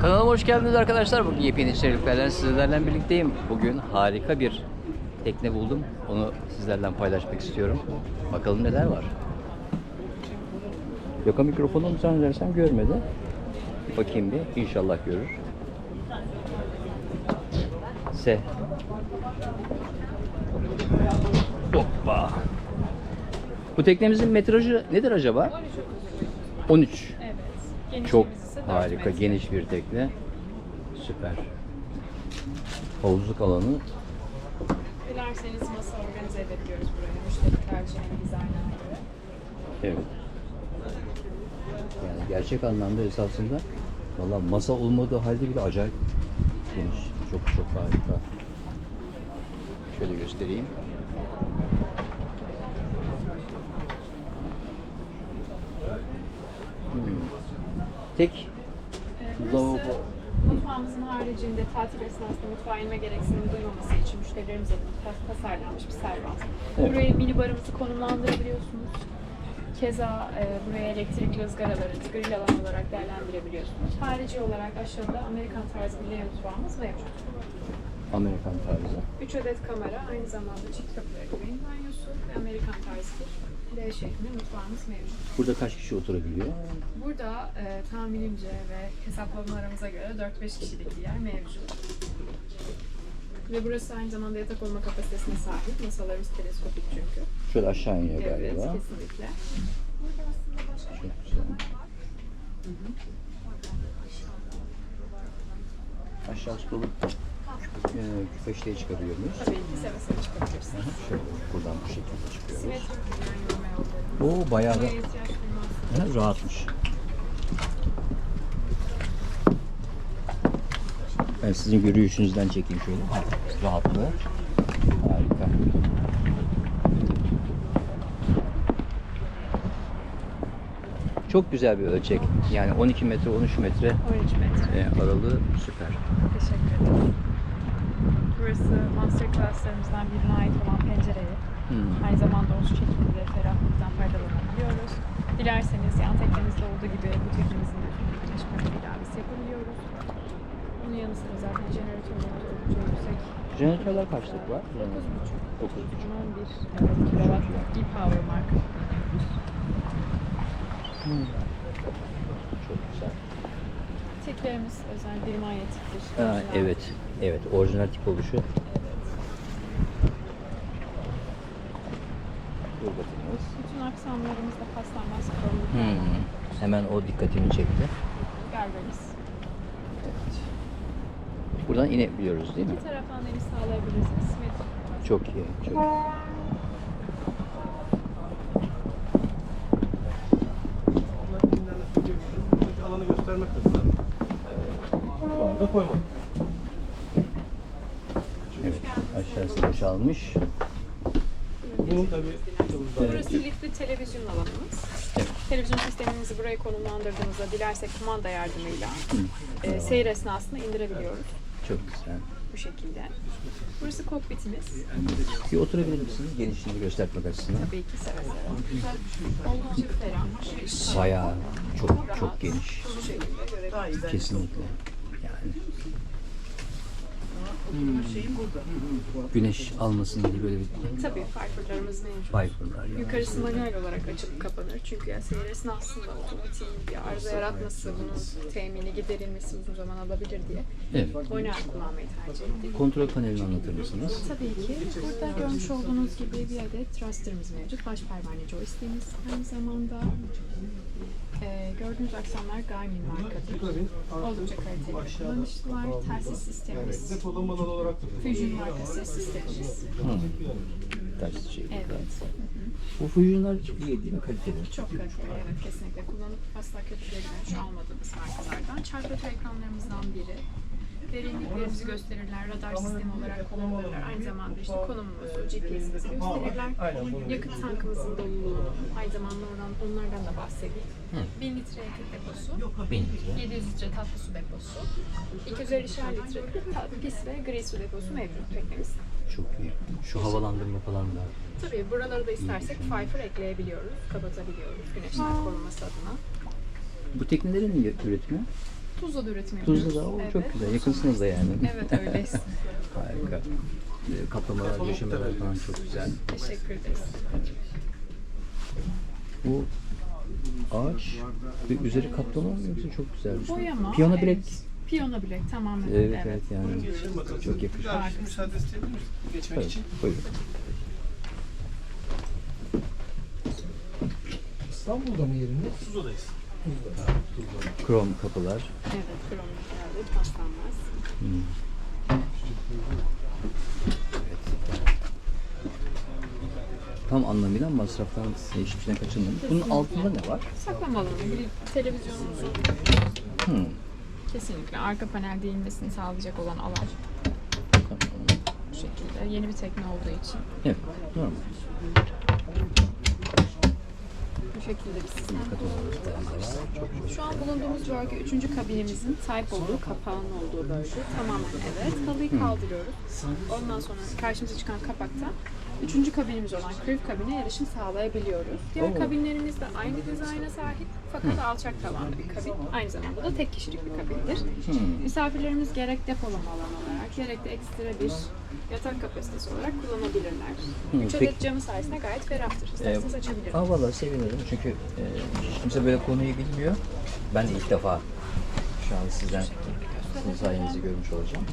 Kanalıma hoş geldiniz arkadaşlar. Bugün yepyeni içeriklerle sizlerle birlikteyim. Bugün harika bir tekne buldum. Onu sizlerle paylaşmak istiyorum. Bakalım neler var. Yoka mikrofonu zannedersem görmedi. Bakayım bir. İnşallah görür. Se. Hoppa. Bu teknemizin metrajı nedir acaba? 13. Evet. Genişliğimiz Çok harika, geniş bir tekne. Süper. Havuzluk alanı. Dilerseniz masa organize edebiliyoruz buraya. Müşteri tercihine, dizaynına göre. Evet. Yani gerçek anlamda esasında valla masa olmadığı halde bile acayip geniş. Çok çok harika. Şöyle göstereyim. Hmm. Tek lavabo. Mutfağımızın haricinde tatil esnasında mutfağa inme gereksinimi duymaması için müşterilerimiz adına tas- tasarlanmış bir servis. Evet. Buraya mini barımızı konumlandırabiliyorsunuz. Keza e, buraya elektrikli ızgaraları, grill alan olarak değerlendirebiliyorsunuz. Harici olarak aşağıda Amerikan tarzı bir mutfağımız mevcut. Amerikan tarzı. 3 adet kamera, aynı zamanda çift kapılı ebeveyn banyosu ve Amerikan tarzı bir L şeklinde mutfağımız mevcut. Burada kaç kişi oturabiliyor? Burada e, tahminimce ve hesaplamalarımıza göre 4-5 kişilik bir yer mevcut. Ve burası aynı zamanda yatak olma kapasitesine sahip. Masalarımız teleskopik çünkü. Şöyle aşağı iniyor Evet, galiba. kesinlikle. Çok güzel. Aşağısı dolu e, küpeşteyi çıkarıyor muyuz? Tabii ki seve seve çıkabilirsiniz. Şöyle buradan bu şekilde çıkıyoruz. Simetrik bir yan yorma yolları. Oo bayağı da. Ha, rahatmış. Ben sizin yürüyüşünüzden çekeyim şöyle. Ha, Rahatlığı. Harika. Çok güzel bir ölçek. Yani 12 metre, 13 metre 13 metre. e, aralığı süper. Teşekkür ederim. Burası master classlarımızdan birine ait olan pencereyi. Hmm. Aynı zamanda o şekilde ferahlıktan faydalanabiliyoruz. Dilerseniz yan teknemizde olduğu gibi bu teknemizin de paneli ilavesi yapabiliyoruz. Bunun yanı sıra zaten jeneratörlerimiz oldukça yüksek. Jeneratörler kaçlık var? 9.5. 9,5. 11 evet, kilowatt e-power marka. Çok güzel. Teklerimiz özel bir manyetiktir. Ha, Orijinal. evet. Evet. Orijinal tip oluşu. Evet. Burgatımız. Bütün aksamlarımızda paslanmaz kromluk. Hmm. Hemen o dikkatimi çekti. Galvaniz. Evet. Buradan inebiliyoruz değil mi? İki taraftan deniz sağlayabilirsiniz. Simetrik. Çok iyi. Çok iyi. alanı göstermek adına şu anda koymadım. Evet. Aşağısı boşalmış. Bunun tabii Burası lifli televizyon alanımız. Televizyon sistemimizi buraya konumlandırdığımızda dilersek kumanda yardımıyla e, seyir esnasında indirebiliyoruz Çok güzel. bu şekilde. Burası kokpitimiz. Bir oturabilir misiniz? Genişliğini göstermek açısından. Tabii ki seve seve. Oldukça ferah. Bayağı çok çok geniş. Şu şekilde görebilirsiniz. Kesinlikle. Yani. Hmm. Güneş almasın diye böyle bir Tabii farklarımız mevcut. Viper'lar ya. Yukarısı manuel olarak açılıp kapanır. Çünkü ya seyir esnasında otomatiğin bir arıza yaratması, bunun temini giderilmesi uzun zaman alabilir diye Evet. manuel kullanmayı tercih ettik. Kontrol panelini anlatır mısınız? Tabii ki. Burada görmüş olduğunuz gibi bir adet thruster'ımız mevcut. Baş pervane joystick'imiz. Aynı zamanda e, gördüğünüz aksamlar Garmin markadır. Oldukça kaliteli kullanışlılar. Telsiz sistemimiz. Fusion marka ses sistemimiz. Ters şey. Evet. Bu Fusion'lar iyi değil mi? Kaliteli. Çok kaliteli. Evet kesinlikle. Kullanıp asla kötü geri dönüş almadığımız markalardan. Çarpıtı ekranlarımızdan biri. Derinliklerimizi gösterirler. Radar sistemi olarak kullanılırlar. Aynı zamanda işte konumumuzu, GPS'imizi gösterirler. Yakıt tankımızın doluluğunu, aynı zamanda oradan, onlardan da bahsedeyim. 1000 litre yakıt deposu, 1000 litre. 700 litre tatlı su deposu, 250'şer litre tatlı pis ve gri su deposu mevcut teknemizde. Çok iyi. Şu havalandırma falan da. Tabii buraları da istersek Pfeiffer ekleyebiliyoruz, kapatabiliyoruz güneşten korunması adına. Bu teknelerin üretimi? Tuzla'da üretim yapıyoruz. Tuzla'da o Evet. çok güzel. Yakınsınız da yani. Evet öyleyiz. Harika. Ee, Kaplamalar, döşemeler falan çok güzel. Teşekkür ederiz. Bu ağaç ve üzeri kaplama mı yoksa çok güzel. Boyama. Piyano evet. bilek. Piyano bilek tamamen. Evet evet yani Geçelim çok. Bir bir müsaade isteyebilir miyiz? Geçmek Evet, için. buyurun. İstanbul'da mı yeriniz? Tuzla'dayız. Krom kapılar. Evet, kronik geldi. Paslanmaz. Hmm. Tam anlamıyla masraftan hiçbir şeyden kaçınmamış. Bunun altında ne var? Saklama alanı. Bir televizyonumuzu Hmm. kesinlikle arka panel değinmesini sağlayacak olan alan. Tamam. Bu şekilde. Yeni bir tekne olduğu için. Evet, normal. Şekilde bir sistem. Şu an bulunduğumuz bölge 3. kabinimizin sahip olduğu kapağın olduğu bölge. Tamamen evet. Halıyı kaldırıyoruz. Ondan sonra karşımıza çıkan kapakta 3. kabinimiz olan crew kabine erişim sağlayabiliyoruz. Diğer kabinlerimiz de aynı dizayna sahip fakat alçak tavanlı bir kabin. Aynı zamanda da tek kişilik bir kabindir. Hmm. Misafirlerimiz gerek depolama alanı olarak gerek de ekstra bir yatak kapasitesi olarak kullanabilirler. Hı, 3 peki. adet camı sayesinde gayet ferahtır. İsterseniz açabilirim. Aa valla sevinirim çünkü e, kimse böyle konuyu bilmiyor. Ben de ilk defa şu an sizden sizin sayenizi görmüş olacağım.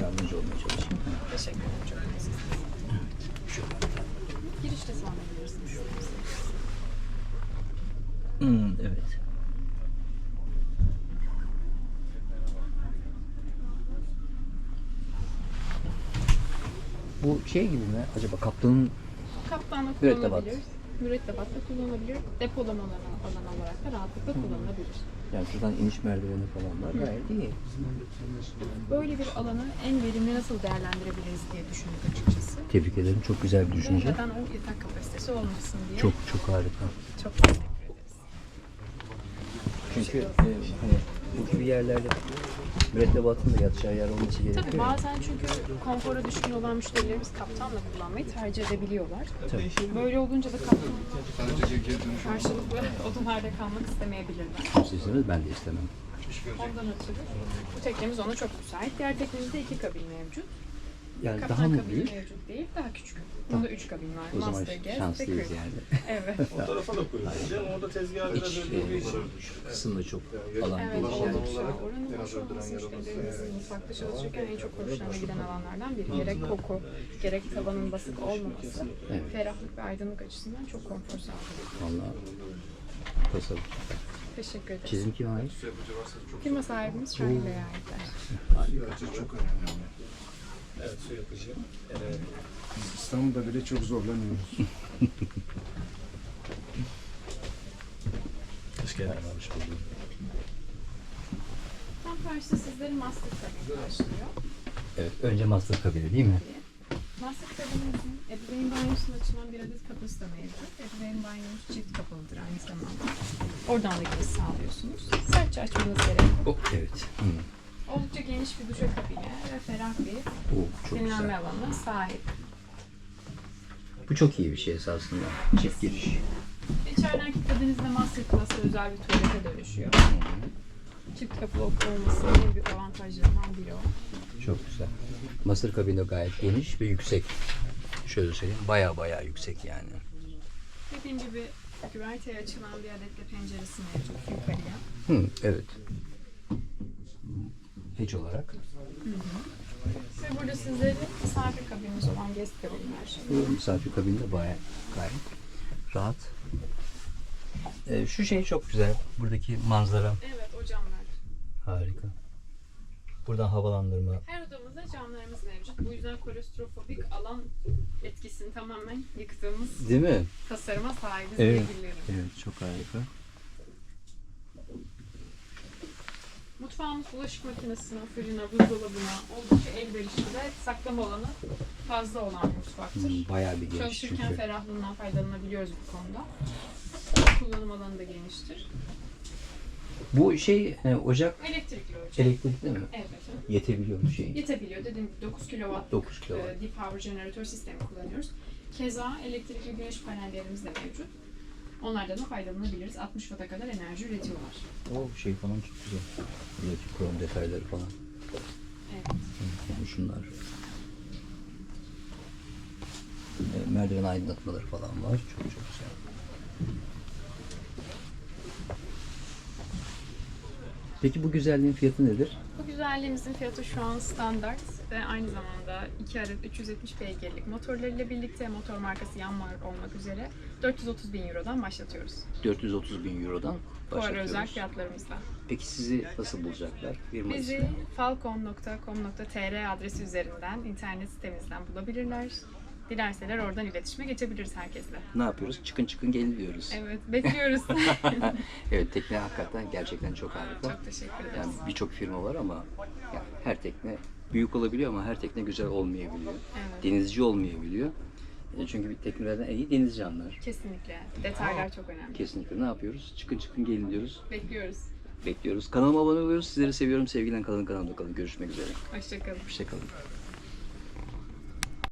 Yardımcı olmaya çalışayım. Teşekkür ederim. Çok naziksiniz. Girişte sağlayabilirsiniz. Hmm, evet. Bu şey gibi mi? Acaba kaptanın Kaptanla Mürettebat. kullanılabilir. Mürettebatta kullanılabilir. Depolama alanı, alan olarak da rahatlıkla kullanılabilir. yani şuradan iniş merdiveni falan var gayet iyi. Böyle bir alanı en verimli nasıl değerlendirebiliriz diye düşündük açıkçası. Tebrik ederim. Çok güzel bir düşünce. neden o yatak kapasitesi olmasın diye. Çok çok harika. çok. Çünkü e, hani bu gibi yerlerde mürettebatın da yatacağı yer olması gerekiyor. Tabii bazen çünkü konfora düşkün olan müşterilerimiz kaptanla kullanmayı tercih edebiliyorlar. Tabii. Böyle olunca da kaptan karşılıklı odalarda kalmak istemeyebilirler. İstemez, ben de istemem. Ondan ötürü bu teknemiz ona çok müsait. Diğer teknemizde iki kabin mevcut. Yani Kaptan daha mı kabini büyük? mevcut değil, daha küçük. Bunda üç kabin var. O zaman Master, guest ve şanslıyız crew. yani. Evet. O tarafa da koyuyoruz. Yani orada tezgahı biraz İç e, için. kısımda çok alan Evet, geniş. yani. oldukça. Oranın hoş olması müşterilerimizin mutfakta çalışırken en çok hoşlarına giden alanlardan biri. Gerek koku, gerek tavanın basık olmaması, Evet. ferahlık ve aydınlık açısından çok konfor sağlıyor. Vallahi tasarruf. Teşekkür ederim. Çizim kime ait? Firma sahibimiz Şahin Bey'e aitler. çok önemli. Evet su yapıcı. Biz İstanbul'da bile çok zorlanıyoruz. Hoş geldin. Hoş bulduk. Tam karşıda sizleri master kabin karşılıyor. Evet, önce master kabini değil mi? Master kabinimizin ebeveyn banyosuna açılan bir adet kapısı da mevcut. Ebeveyn banyomuz çift kapılıdır aynı zamanda. Oradan da giriş sağlıyorsunuz. Sertçe açmanız gerekiyor. Oh, evet. Hmm. Oldukça geniş bir duşakabine ve ferah bir çok dinlenme güzel. alanına sahip. Bu çok iyi bir şey esasında. Çift giriş. İçeriden kilitlediğinizde master class'a özel bir tuvalete dönüşüyor. Çift kapılı olmasının en büyük avantajlarından biri o. Çok güzel. Master kabini gayet geniş ve yüksek. Şöyle söyleyeyim, baya baya yüksek yani. Dediğim gibi güverteye açılan bir adet de penceresi mevcut yukarıya. Hı, evet. Hiç olarak. Ve burada sizleri misafir kabinimiz olan guest kabin var. Bu misafir kabini de baya gayet rahat. Ee, şu şey çok güzel. Buradaki manzara Evet o camlar. harika. Buradan havalandırma. Her odamızda camlarımız mevcut. Bu yüzden kolostrofobik alan etkisini tamamen yıktığımız Değil mi? tasarıma sahibiz Evet. Evet, çok harika. Mutfağımız bulaşık makinesine, fırına, buzdolabına oldukça elverişli ve saklama alanı fazla olan bir mutfaktır. Hmm, Bayağı bir geniş Çalışırken çünkü. ferahlığından faydalanabiliyoruz bu konuda. Kullanım alanı da geniştir. Bu şey e, ocak Elektrikli ocak. elektrikli mi? Evet. Yetebiliyor mu şey? Yetebiliyor. Dediğim gibi 9 kW 9 kW. e, deep power jeneratör sistemi kullanıyoruz. Keza elektrikli güneş panellerimiz de mevcut. Onlardan da faydalanabiliriz. 60 watt'a kadar enerji üretiyorlar. O şey falan çok güzel. Buradaki krom detayları falan. Evet. Yani şunlar. E, merdiven aydınlatmaları falan var. Çok çok güzel. Peki bu güzelliğin fiyatı nedir? Bu güzelliğimizin fiyatı şu an standart ve aynı zamanda 2 adet 370 beygirlik motorlarıyla birlikte motor markası Yanmar olmak üzere 430 bin Euro'dan başlatıyoruz. 430 bin Euro'dan Fuara özel başlatıyoruz. fiyatlarımızla. Peki sizi nasıl bulacaklar? Firma Bizi falcon.com.tr adresi üzerinden internet sitemizden bulabilirler. Dilerseler oradan iletişime geçebiliriz herkesle. Ne yapıyoruz? Çıkın çıkın gelin diyoruz. Evet, bekliyoruz. evet tekne hakikaten gerçekten çok harika. Çok teşekkür ederiz. Yani birçok firma var ama yani her tekne büyük olabiliyor ama her tekne güzel olmayabiliyor. Evet. Denizci olmayabiliyor. E, Çünkü bir teknelerden en iyi denizci anlar. Kesinlikle. Detaylar çok önemli. Kesinlikle ne yapıyoruz? Çıkın çıkın gelin diyoruz. Bekliyoruz. Bekliyoruz. Kanalıma abone oluyoruz. Sizleri seviyorum. Sevgiyle kalın kanalımda kalın. Görüşmek üzere. Hoşçakalın. Hoşçakalın.